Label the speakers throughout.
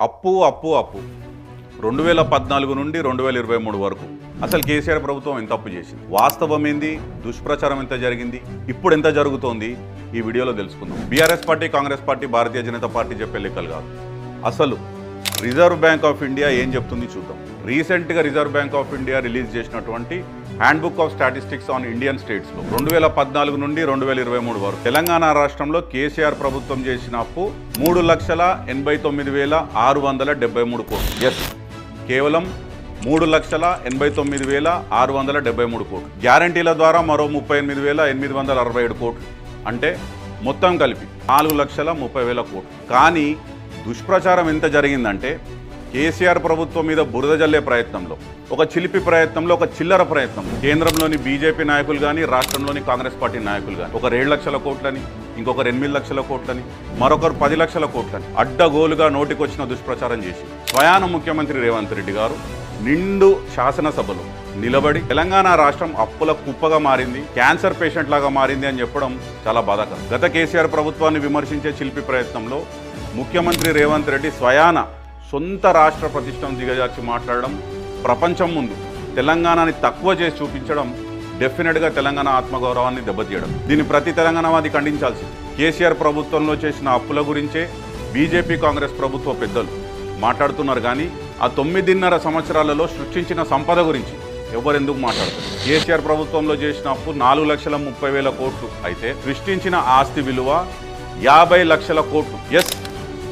Speaker 1: అప్పు అప్పు అప్పు. రెండు వేల పద్నాలుగు నుండి రెండు వేల ఇరవై మూడు వరకు. అసలు కేసీఆర్ ప్రభుత్వం ఎంత అప్పు చేసింది? వాస్తవం ఏంది? దుష్ప్రచారం ఎంత జరిగింది? ఇప్పుడు ఎంత జరుగుతోంది? ఈ వీడియోలో తెలుసుకుందాం. BRS party Congress party Bharatiya Janata party చెప్పే లెక్కలు కాదు. అసలు రిజర్వ్ బ్యాంక్ ఆఫ్ ఇండియా ఏం చెప్తుంది చూద్దాం. రీసెంట్గా reserve bank of India release చేసినటువంటి handbook of statistics on Indian స్టేట్స్లో రెండు వేల పద్నాలుగు నుండి రెండు వేల ఇరవై మూడు వరకు. తెలంగాణ రాష్ట్రంలో కేసీఆర్ ప్రభుత్వం చేసిన అప్పు మూడు లక్షల ఎనభై తొమ్మిది వేల ఆరు వందల డెబ్బై మూడు కోట్లు. ఎస్ కేవలం మూడు లక్షల ఎనభై తొమ్మిది వేల ఆరు వందల డెబ్బై మూడు కోట్లు. గ్యారంటీల ద్వారా మరో ముప్పై ఎనిమిది వేల ఎనిమిది వందల అరవై ఏడు కోట్లు. అంటే మొత్తం కలిపి నాలుగు లక్షల ముప్పై వేల కోట్లు. కానీ దుష్ప్రచారం ఎంత జరిగిందంటే కేసీఆర్ ప్రభుత్వం మీద బురద జల్లే ప్రయత్నంలో ఒక చిలిపి ప్రయత్నంలో ఒక చిల్లర ప్రయత్నం. కేంద్రంలోని బీజేపీ నాయకులు కానీ రాష్ట్రంలోని కాంగ్రెస్ పార్టీ నాయకులు కానీ ఒక ఏడు లక్షల కోట్లని ఇంకొకరు ఎనిమిది లక్షల కోట్లని మరొకరు పది లక్షల కోట్లని అడ్డగోలుగా నోటికొచ్చిన దుష్ప్రచారం చేసి స్వయాన ముఖ్యమంత్రి రేవంత్ రెడ్డి గారు నిండు శాసనసభలో నిలబడి తెలంగాణ రాష్ట్రం అప్పుల కుప్పగా మారింది క్యాన్సర్ పేషెంట్ లాగా మారింది అని చెప్పడం చాలా బాధాకరం. గత కేసీఆర్ ప్రభుత్వాన్ని విమర్శించే చిలిపి ప్రయత్నంలో ముఖ్యమంత్రి రేవంత్ రెడ్డి స్వయాన సొంత రాష్ట్ర ప్రతిష్టం దిగజార్చి మాట్లాడడం ప్రపంచం ముందు తెలంగాణని తక్కువ చేసి చూపించడం డెఫినెట్గా తెలంగాణ ఆత్మగౌరవాన్ని దెబ్బతీయడం. దీన్ని ప్రతి తెలంగాణవాది ఖండించాల్సింది. కేసీఆర్ ప్రభుత్వంలో చేసిన అప్పుల గురించే బీజేపీ కాంగ్రెస్ ప్రభుత్వ పెద్దలు మాట్లాడుతున్నారు కానీ ఆ తొమ్మిదిన్నర సంవత్సరాలలో సృష్టించిన సంపద గురించి ఎవరెందుకు మాట్లాడుతారు? కేసీఆర్ ప్రభుత్వంలో చేసిన అప్పు నాలుగు లక్షల ముప్పై వేల కోట్లు అయితే సృష్టించిన ఆస్తి విలువ యాభై లక్షల కోట్లు. ఎస్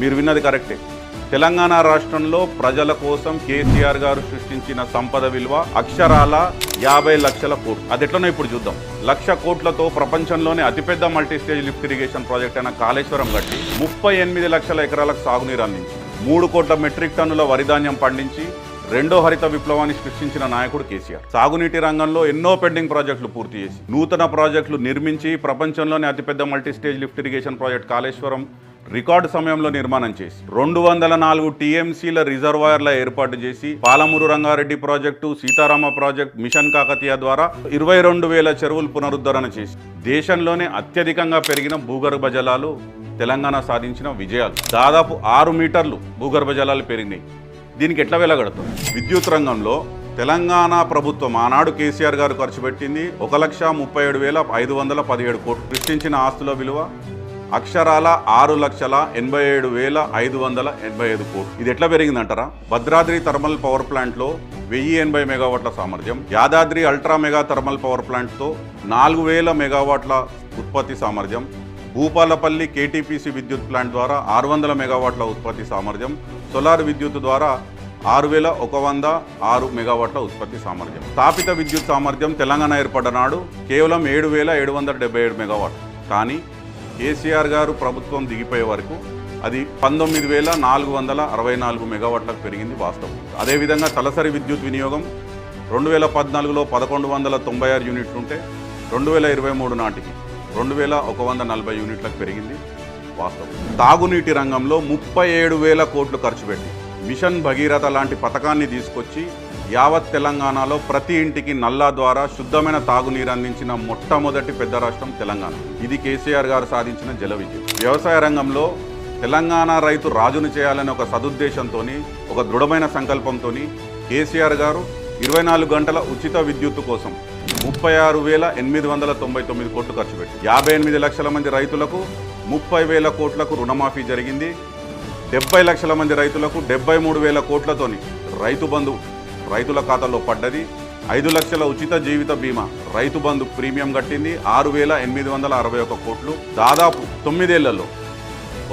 Speaker 1: మీరు విన్నది కరెక్టే. తెలంగాణ రాష్ట్రంలో ప్రజల కోసం కేసీఆర్ గారు సృష్టించిన సంపద విలువ అక్షరాల యాభై లక్షల కోట్లు. అది ఎట్లనో ఇప్పుడు చూద్దాం. లక్ష కోట్లతో ప్రపంచంలోనే అతిపెద్ద multi stage lift irrigation project అయిన కాళేశ్వరం గట్టి ముప్పై ఎనిమిది లక్షల ఎకరాలకు సాగునీరు అందించి మూడు కోట్ల మెట్రిక్ టన్నుల వరిధాన్యం పండించి రెండో హరిత విప్లవాన్ని సృష్టించిన నాయకుడు కేసీఆర్. సాగునీటి రంగంలో ఎన్నో పెండింగ్ ప్రాజెక్టులు పూర్తి చేసి నూతన ప్రాజెక్టులు నిర్మించి ప్రపంచంలోనే అతిపెద్ద multi stage lift irrigation project Kaleshwaram record సమయంలో నిర్మాణం చేసి రెండు వందల నాలుగు టీఎంసీల రిజర్వాయర్ల ఏర్పాటు చేసి Palamuru Rangareddy project Sitarama project mission Kakatiya ద్వారా ఇరవై రెండు వేల చెరువులు పునరుద్ధరణ చేసి దేశంలోనే అత్యధికంగా పెరిగిన భూగర్భ జలాలు తెలంగాణ సాధించిన విజయాలు. దాదాపు ఆరు మీటర్లు భూగర్భ జలాలు పెరిగినాయి. దీనికి ఎట్లా వెలగడుతుంది విద్యుత్ రంగంలో తెలంగాణ ప్రభుత్వం ఆనాడు కేసీఆర్ గారు ఖర్చు పెట్టింది ఒక లక్ష ముప్పై ఏడు వేల ఐదు వందల పదిహేడు కోట్లు. సృష్టించిన ఆస్తుల విలువ అక్షరాల ఆరు లక్షల ఎనభై ఏడు వేల ఐదు వందల ఎనభై ఐదు కోట్లు. ఇది ఎట్లా పెరిగిందంటారా? భద్రాద్రి థర్మల్ పవర్ ప్లాంట్లో వెయ్యి ఎనభై మెగావాట్ల సామర్థ్యం. Yadadri ultra mega thermal power ప్లాంట్తో నాలుగు వేల మెగావాట్ల ఉత్పత్తి సామర్థ్యం. భూపాలపల్లి కేటీపీసీ విద్యుత్ ప్లాంట్ ద్వారా ఆరు వందల మెగావాట్ల ఉత్పత్తి సామర్థ్యం. సోలార్ విద్యుత్ ద్వారా ఆరు వేల ఒక వంద ఆరు మెగావాట్ల ఉత్పత్తి సామర్థ్యం. స్థాపిత విద్యుత్ సామర్థ్యం తెలంగాణ ఏర్పడ్డ నాడు కేవలం ఏడు వేల ఏడు వందల డెబ్బై ఏడు మెగావాట్ కానీ కేసీఆర్ గారు ప్రభుత్వం దిగిపోయే వరకు అది పంతొమ్మిది వేల నాలుగు వందల అరవై నాలుగు మెగావాట్లకు పెరిగింది వాస్తవం. అదేవిధంగా తలసరి విద్యుత్ వినియోగం రెండు వేల పద్నాలుగులో పదకొండు వందల తొంభై ఆరు యూనిట్లు ఉంటే రెండు వేల ఇరవై మూడు నాటికి రెండు వేల ఒక వంద నలభై యూనిట్లకు పెరిగింది వాస్తవం. తాగునీటి రంగంలో ముప్పై ఏడు వేల కోట్లు ఖర్చు పెట్టి మిషన్ భగీరథ లాంటి పథకాన్ని తీసుకొచ్చి యావత్ తెలంగాణలో ప్రతి ఇంటికి నల్లా ద్వారా శుద్ధమైన తాగునీరు అందించిన మొట్టమొదటి పెద్ద రాష్ట్రం తెలంగాణ. ఇది కేసీఆర్ గారు సాధించిన జల విజయం. వ్యవసాయ రంగంలో తెలంగాణ రైతు రాజును చేయాలనే ఒక సదుద్దేశంతో ఒక దృఢమైన సంకల్పంతో కేసీఆర్ గారు ఇరవై నాలుగు గంటల ఉచిత విద్యుత్తు కోసం ముప్పై ఆరు వేల ఎనిమిది వందల తొంభై తొమ్మిది కోట్లు ఖర్చు పెట్టి యాభై ఎనిమిది లక్షల మంది రైతులకు ముప్పై వేల కోట్లకు రుణమాఫీ జరిగింది. డెబ్బై లక్షల మంది రైతులకు డెబ్బై మూడు వేల కోట్లతోని రైతు బంధు రైతుల ఖాతాలో పడ్డది. ఐదు లక్షల ఉచిత జీవిత బీమా. రైతు బంధు ప్రీమియం కట్టింది ఆరు వేల ఎనిమిది వందల అరవై ఒక కోట్లు. దాదాపు తొమ్మిదేళ్ళలో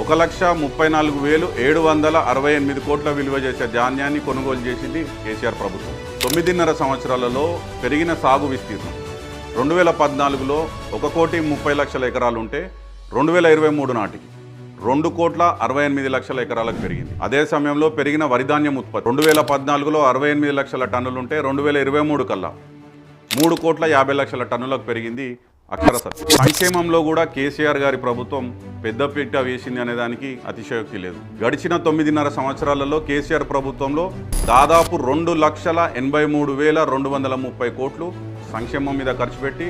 Speaker 1: ఒక లక్ష ముప్పై నాలుగు వేలు ఏడు వందల అరవై ఎనిమిది కోట్ల విలువ చేసే ధాన్యాన్ని కొనుగోలు చేసింది కేసీఆర్ ప్రభుత్వం. తొమ్మిదిన్నర సంవత్సరాలలో పెరిగిన సాగు విస్తీర్ణం. రెండు వేల పద్నాలుగులో ఒక కోటి ముప్పై లక్షల ఎకరాలు ఉంటే రెండు వేల ఇరవై మూడు నాటికి రెండు కోట్ల అరవై ఎనిమిది లక్షల ఎకరాలకు పెరిగింది. అదే సమయంలో పెరిగిన వరిధాన్యం ఉత్పత్తి. రెండు వేల పద్నాలుగులో అరవై ఎనిమిది లక్షల టన్నులు ఉంటే రెండు వేల ఇరవై మూడు కల్లా మూడు కోట్ల యాభై లక్షల టన్నులకు పెరిగింది అక్షర సత్యం సంక్షేమంలో కూడా కేసీఆర్ గారి ప్రభుత్వం పెద్దపీట వేసింది అనే దానికి అతిశయోక్తి లేదు. గడిచిన తొమ్మిదిన్నర సంవత్సరాలలో కేసీఆర్ ప్రభుత్వంలో దాదాపు రెండు లక్షల ఎనభై మూడు వేల రెండు వందల ముప్పై కోట్లు సంక్షేమం మీద ఖర్చు పెట్టి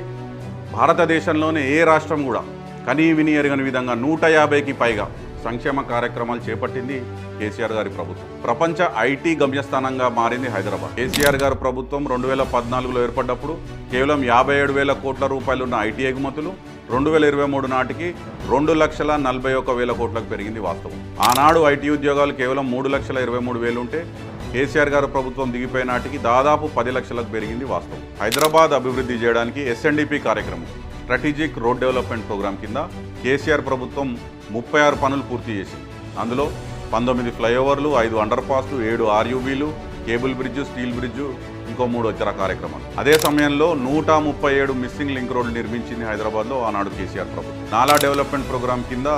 Speaker 1: భారతదేశంలోనే ఏ రాష్ట్రం కూడా కనీ విని ఎరగని విధంగా నూట యాభైకి పైగా సంక్షేమ కార్యక్రమాలు చేపట్టింది కేసీఆర్ గారి ప్రభుత్వం. ప్రపంచ ఐటీ గమ్యస్థానంగా మారింది హైదరాబాద్. కేసీఆర్ గారి ప్రభుత్వం రెండు వేల పద్నాలుగులో ఏర్పడ్డప్పుడు కేవలం యాభై ఏడు వేల కోట్ల రూపాయలు ఉన్న ఐటీ ఎగుమతులు రెండు వేల ఇరవై మూడు నాటికి రెండు లక్షల నలభై ఒక్క వేల కోట్లకు పెరిగింది వాస్తవం. ఆనాడు ఐటీ ఉద్యోగాలు కేవలం మూడు లక్షల ఇరవై మూడు వేలు ఉంటే కేసీఆర్ గారు ప్రభుత్వం దిగిపోయిన నాటికి దాదాపు పది లక్షలకు పెరిగింది వాస్తవం. హైదరాబాద్ అభివృద్ధి చేయడానికి ఎస్ఎన్డిపి కార్యక్రమం. స్ట్రాటజిక్ రోడ్ డెవలప్మెంట్ ప్రోగ్రాం కింద కేసీఆర్ ప్రభుత్వం ముప్పై ఆరు పనులు పూర్తి చేసింది. అందులో పంతొమ్మిది ఫ్లైఓవర్లు ఐదు అండర్ పాస్లు ఏడు ఆర్యూబీలు కేబుల్ బ్రిడ్జ్ స్టీల్ బ్రిడ్జ్ ఇంకో మూడు ఇతర కార్యక్రమాలు. అదే సమయంలో నూట ముప్పై ఏడు మిస్సింగ్ లింక్ రోడ్లు నిర్మించింది హైదరాబాద్లో ఆనాడు కేసీఆర్ ప్రభుత్వం. నాలా డెవలప్మెంట్ ప్రోగ్రాం కింద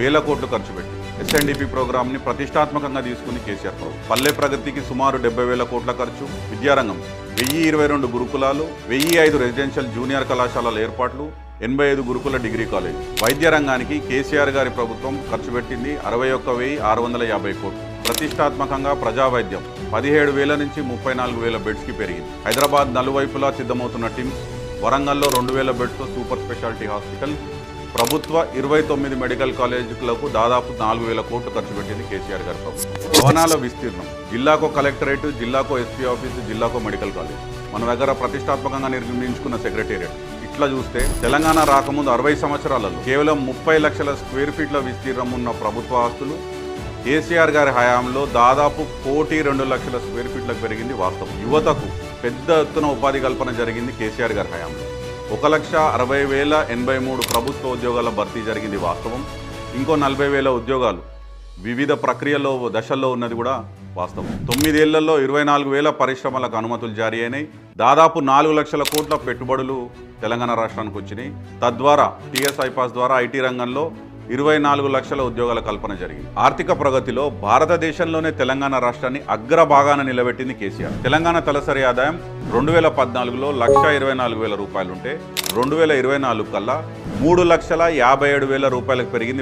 Speaker 1: వేల కోట్లు ఖర్చు పెట్టి ఎస్ఎన్డిపి ప్రోగ్రామ్ని ప్రతిష్టాత్మకంగా తీసుకుంది కేసీఆర్ ప్రభుత్వం. పల్లె ప్రగతికి సుమారు డెబ్బై వేల కోట్ల ఖర్చు విద్యారంగం. వెయ్యి ఇరవై రెండు గురుకులాలు వెయ్యి ఐదు రెసిడెన్షియల్ జూనియర్ కళాశాలల ఏర్పాట్లు ఎనభై ఐదు గురుకుల డిగ్రీ కాలేజ్. వైద్య రంగానికి కేసీఆర్ గారి ప్రభుత్వం ఖర్చు పెట్టింది అరవై ఒక్క వెయ్యి ఆరు వందల యాభై కోట్లు. ప్రతిష్టాత్మకంగా ప్రజా వైద్యం పదిహేడు వేల నుంచి ముప్పై నాలుగు వేల బెడ్స్కి పెరిగింది. హైదరాబాద్ నలువైపులా సిద్ధమవుతున్న టీమ్స్ వరంగల్లో రెండు వేల బెడ్స్తో సూపర్ స్పెషాలిటీ హాస్పిటల్ ప్రభుత్వ ఇరవై తొమ్మిది మెడికల్ కాలేజీలకు దాదాపు నాలుగు వేల కోట్లు ఖర్చు పెట్టింది కేసీఆర్ గారి ప్రభుత్వం. భవనాల విస్తీర్ణం. జిల్లాకో కలెక్టరేట్ జిల్లాకో ఎస్పీ ఆఫీసు జిల్లాకో మెడికల్ కాలేజ్. మన దగ్గర ప్రతిష్టాత్మకంగా నిర్మించుకున్న సెక్రటేరియట్. ఇట్లా చూస్తే తెలంగాణ రాకముందు అరవై సంవత్సరాలలో కేవలం ముప్పై లక్షల స్క్వేర్ ఫీట్ల విస్తీర్ణం ఉన్న ప్రభుత్వ ఆస్తులు కేసీఆర్ గారి హయాంలో దాదాపు కోటి రెండు లక్షల స్క్వేర్ ఫీట్లకు పెరిగింది వాస్తవం. యువతకు పెద్ద ఎత్తున ఉపాధి కల్పన జరిగింది కేసీఆర్ గారి హయాంలో. ఒక లక్ష అరవై వేల ఎనభై మూడు ప్రభుత్వ ఉద్యోగాల భర్తీ జరిగింది వాస్తవం. ఇంకో నలభై వేల ఉద్యోగాలు వివిధ ప్రక్రియల్లో దశల్లో ఉన్నది కూడా వాస్తవం. తొమ్మిదేళ్ళలో ఇరవై నాలుగు వేల పరిశ్రమలకు అనుమతులు జారీ అయినాయి. దాదాపు నాలుగు లక్షల కోట్ల పెట్టుబడులు తెలంగాణ రాష్ట్రానికి వచ్చినాయి. తద్వారా టీఎస్ఐ పాస్ ద్వారా ఐటీ రంగంలో ఇరవై నాలుగు లక్షల ఉద్యోగాల కల్పన జరిగింది. ఆర్థిక ప్రగతిలో భారతదేశంలోనే తెలంగాణ రాష్ట్రాన్ని అగ్రభాగాన నిలబెట్టింది కేసీఆర్. తెలంగాణ తలసరి ఆదాయం రెండు వేల పద్నాలుగులో లక్ష ఇరవై నాలుగు వేల రూపాయలుంటే రెండు వేల ఇరవై నాలుగు కల్లా మూడు లక్షల యాభై ఏడు వేల రూపాయలకు పెరిగింది